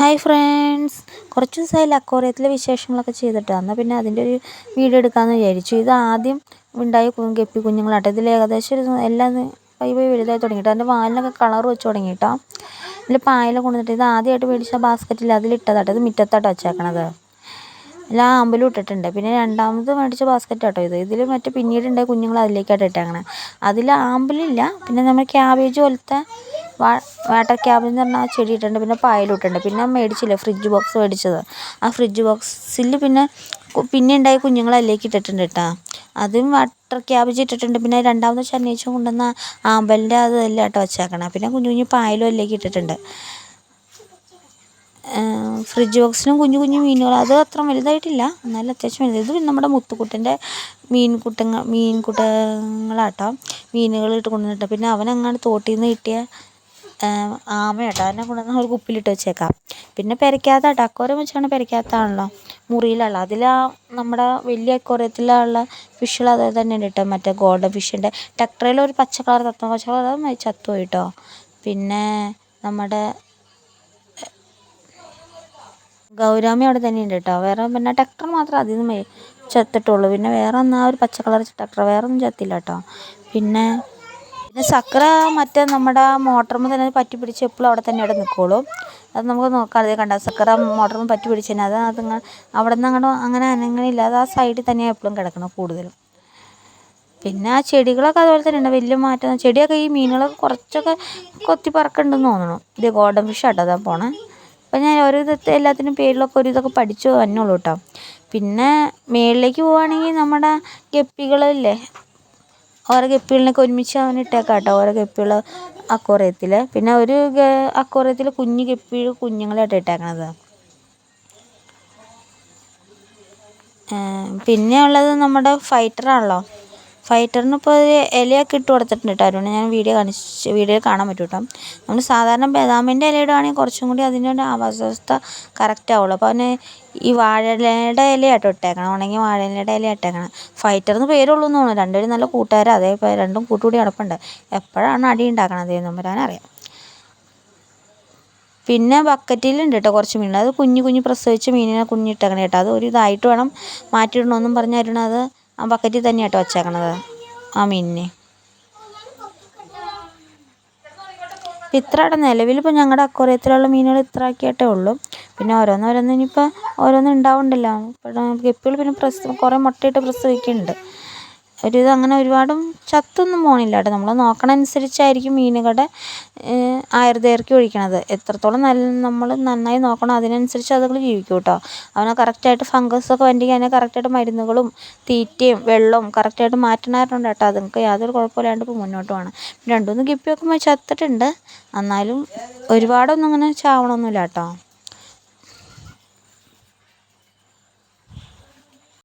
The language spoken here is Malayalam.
Hi friends. കുറച്ച് ദിവസമായില്ല അക്കോറിയത്തിലെ വിശേഷങ്ങളൊക്കെ ചെയ്തിട്ട്. എന്നാൽ പിന്നെ അതിന്റെ ഒരു വീഡിയോ എടുക്കാമെന്ന് വിചാരിച്ചു. ഇത് ആദ്യം ഉണ്ടായ ഗപ്പി കുഞ്ഞുങ്ങളാട്ടെ ഇതിൽ ഏകദേശം ഒരു എല്ലാം പൈ പൈ വലുതായി തുടങ്ങിയിട്ട്. അതിന്റെ വാലിനൊക്കെ കളർ വെച്ച് തുടങ്ങിയിട്ടോ. ഇതിൽ പായല കൊണ്ടുവന്നിട്ട് ഇത് ആദ്യമായിട്ട് മേടിച്ച ബാസ്ക്കറ്റിൽ അതിലിട്ടതാട്ടോ ഇത് മുറ്റത്താട്ടോ വെച്ചേക്കണത്. എല്ലാ ആമ്പലും ഇട്ടിട്ടുണ്ട്. പിന്നെ രണ്ടാമത് മേടിച്ച ബാസ്ക്കറ്റ് കേട്ടോ ഇത്. ഇതിൽ മറ്റേ പിന്നീട് ഉണ്ടായ കുഞ്ഞുങ്ങൾ അതിലേക്കായിട്ട് ഇട്ടേക്കണേ അതിൽ ആമ്പലില്ല പിന്നെ നമ്മൾ ക്യാബേജ് പോലത്തെ വാട്ടർ ക്യാബിൻ എന്ന് പറഞ്ഞാൽ ആ ചെടി ഇട്ടിട്ടുണ്ട് പിന്നെ പായലും ഇട്ടിട്ടുണ്ട് പിന്നെ മേടിച്ചില്ലേ ഫ്രിഡ്ജ് ബോക്സ് മേടിച്ചത്. ആ ഫ്രിഡ്ജ് ബോക്സിൽ പിന്നെ പിന്നെ ഉണ്ടായ കുഞ്ഞുങ്ങൾ അതിലേക്ക് ഇട്ടിട്ടുണ്ട് കേട്ടോ അതും വാട്ടർ ക്യാബേജ് ഇട്ടിട്ടുണ്ട്. പിന്നെ രണ്ടാമത് ശനിയാഴ്ച കൊണ്ടുവന്ന ആമ്പലിന്റെ അത് എല്ലാം കേട്ടോ വെച്ചേക്കണേ. പിന്നെ കുഞ്ഞു കുഞ്ഞു പായലും അതിലേക്ക് ഇട്ടിട്ടുണ്ട്. ഫ്രിഡ്ജ് ബോക്സിലും കുഞ്ഞു കുഞ്ഞു മീനുകൾ അത് അത്ര വലുതായിട്ടില്ല. എന്നാലും അത്യാവശ്യം വലുത്. ഇത് നമ്മുടെ മുത്തുക്കുട്ടന്റെ മീൻകുട്ടങ്ങൾ മീൻകുട്ടങ്ങളാട്ടോ മീനുകൾ ഇട്ട് കൊണ്ടുവന്നിട്ട്. പിന്നെ അവനെങ്ങാണ്ട് തോട്ടിൽ നിന്ന് കിട്ടിയ ആമ കേട്ടോ അതിനെ കൊണ്ടുവന്ന് ഒരു കുപ്പിയിലിട്ട് വെച്ചേക്കാം. പിന്നെ പെരയ്ക്കാത്ത അക്വേറിയം വെച്ചാണ് പെരയ്ക്കകത്താണല്ലോ മുറിയിലുള്ള. അതിൽ ആ നമ്മുടെ വലിയ അക്വേറിയത്തിലുള്ള ഫിഷുകൾ അത് തന്നെ ഉണ്ട് കേട്ടോ. മറ്റേ ഗോൾഡൻ ഫിഷിന്റെ. ടെക്ട്രയിൽ ഒരു പച്ച കളർ തത്ത പച്ച കളർ അത് ചത്തുപോയി കേട്ടോ പിന്നെ നമ്മുടെ ഗൗരാമി അവിടെ തന്നെ ഉണ്ട് കേട്ടോ. വേറെ പിന്നെ ടെക്ടർ മാത്രം അതിൽ നിന്ന് ചത്തിട്ടുള്ളൂ. പിന്നെ വേറെ ഒന്നും ആ ഒരു പച്ച കളർ ടെക്ടർ വേറെ ഒന്നും ചത്തില്ല കേട്ടോ. പിന്നെ പിന്നെ ചക്ര മറ്റേ നമ്മുടെ മോട്ടറുമ്പോൾ തന്നെ പറ്റി പിടിച്ച് എപ്പോഴും അവിടെ തന്നെ അവിടെ നിൽക്കുള്ളൂ അത് നമുക്ക് നോക്കാതെ കണ്ട? ചക്ര മോട്ടറുമ്പോൾ പറ്റി പിടിച്ച് തന്നെ അത് അത് അവിടെ നിന്ന് അങ്ങോട്ട് അങ്ങനെ അനങ്ങണില്ല അത് ആ സൈഡിൽ തന്നെ എപ്പോഴും കിടക്കണം കൂടുതലും. പിന്നെ ആ ചെടികളൊക്കെ അതുപോലെ തന്നെ ഉണ്ട്. വലിയ മാറ്റം. ചെടിയൊക്കെ ഈ മീനുകളൊക്കെ കുറച്ചൊക്കെ കൊത്തി പറക്കുന്നുണ്ടെന്ന് തോന്നണം. ഇത് ഗോൾഡൻ ഫിഷ് ആട്ടോ അതാ പോണേ. അപ്പം ഞാൻ ഓരോ ഇതൊക്കെ എല്ലാത്തിനും പേരിലൊക്കെ ഒരു ഇതൊക്കെ പഠിച്ചു വന്നുള്ളൂ കേട്ടോ. പിന്നെ മേളിലേക്ക് പോവുകയാണെങ്കിൽ നമ്മുടെ ഗപ്പികളില്ലേ? ഓരോ ഗപ്പികളിനൊക്കെ ഒരുമിച്ച് അവൻ ഇട്ടേക്കാം കേട്ടോ ഓരോ ഗപ്പികൾ അക്വേറിയത്തിൽ പിന്നെ ഒരു അക്വേറിയത്തിൽ കുഞ്ഞു ഗപ്പി കുഞ്ഞുങ്ങളായിട്ട് ഇട്ടേക്കണത്. പിന്നെ ഉള്ളത് നമ്മുടെ ഫൈറ്ററാണല്ലോ. ഫൈറ്ററിന് ഇപ്പോൾ ഒരു ഇലയൊക്കെ ഇട്ട് കൊടുത്തിട്ടുണ്ട് കേട്ടോ ഞാൻ വീഡിയോ കാണിച്ച് വീഡിയോ കാണാൻ പറ്റും കേട്ടോ. നമ്മൾ സാധാരണ ബദാമിന്റെ ഇല ഇടുകയാണെങ്കിൽ കുറച്ചും കൂടി അതിന്റെ ആവാസവ്യവസ്ഥ കറക്റ്റ് ആവുള്ളൂ. അപ്പോൾ അവന് ഈ വാഴയിലയുടെ ഇലയാട്ടോ ഇട്ടേക്കണം. ഉണങ്ങി വാഴയിലയുടെ ഇല ഇട്ടേക്കണം. ഫൈറ്ററിന് പേരുള്ളൂ എന്ന് തോന്നുന്നു. രണ്ടുപേരും നല്ല കൂട്ടുകാരാണ് അതേ രണ്ടും കൂട്ടുകൂടി നടപ്പുണ്ട്. എപ്പോഴാണ് അടി ഉണ്ടാക്കണത് എന്ന് പറയാനറിയാം പിന്നെ ബക്കറ്റിലുണ്ട് കേട്ടോ കുറച്ച് മീൻ. അത് കുഞ്ഞു കുഞ്ഞു പ്രസവിച്ച മീനിനെ കുഞ്ഞിട്ടേക്കണം കേട്ടോ. അത് ഒരു ഇതായിട്ട് വേണം മാറ്റിയിടണമെന്നും പറഞ്ഞ് അത് ആ ബക്കറ്റിൽ തന്നെ കേട്ടോ വച്ചേക്കണത്. ആ മീനിനെ. ഇത്ര നിലവിലിപ്പോൾ ഇപ്പോൾ ഞങ്ങളുടെ അക്വറിയത്തിലുള്ള മീനുകൾ ഇത്ര ആക്കിയിട്ടേ ഉള്ളൂ. പിന്നെ ഓരോന്നോരോന്ന് ഇനിയിപ്പോൾ ഓരോന്ന് ഉണ്ടാവുന്നുണ്ടല്ലോ. ഗപ്പികൾ പിന്നെ പ്രസവം കുറേ മുട്ടയിട്ട് പ്രസവിക്കുന്നുണ്ട്. ഒരു ഇത് അങ്ങനെ ഒരുപാടും ചത്തൊന്നും പോണില്ല കേട്ടോ. നമ്മൾ നോക്കണ അനുസരിച്ചായിരിക്കും മീനുകളുടെ ആയുർദൈർഘ്യം ഒഴിക്കണത്. എത്രത്തോളം നല്ല നമ്മൾ നന്നായി നോക്കണം അതിനനുസരിച്ച് അതുകൾ ജീവിക്കും കേട്ടോ. അവനെ കറക്റ്റായിട്ട് ഫംഗസൊക്കെ വന്നെങ്കിൽ അതിനെ കറക്റ്റായിട്ട് മരുന്നുകളും തീറ്റയും വെള്ളവും കറക്റ്റായിട്ട് മാറ്റണമായിട്ടുണ്ട് കേട്ടോ. അതുങ്ങൾക്ക് യാതൊരു കുഴപ്പമില്ലാണ്ട് ഇപ്പോൾ മുന്നോട്ട് പോകണം രണ്ടുമൂന്ന് കിപ്പിയൊക്കെ ചത്തിട്ടുണ്ട്. എന്നാലും ഒരുപാടൊന്നും അങ്ങനെ ചാവണമൊന്നുമില്ല കേട്ടോ.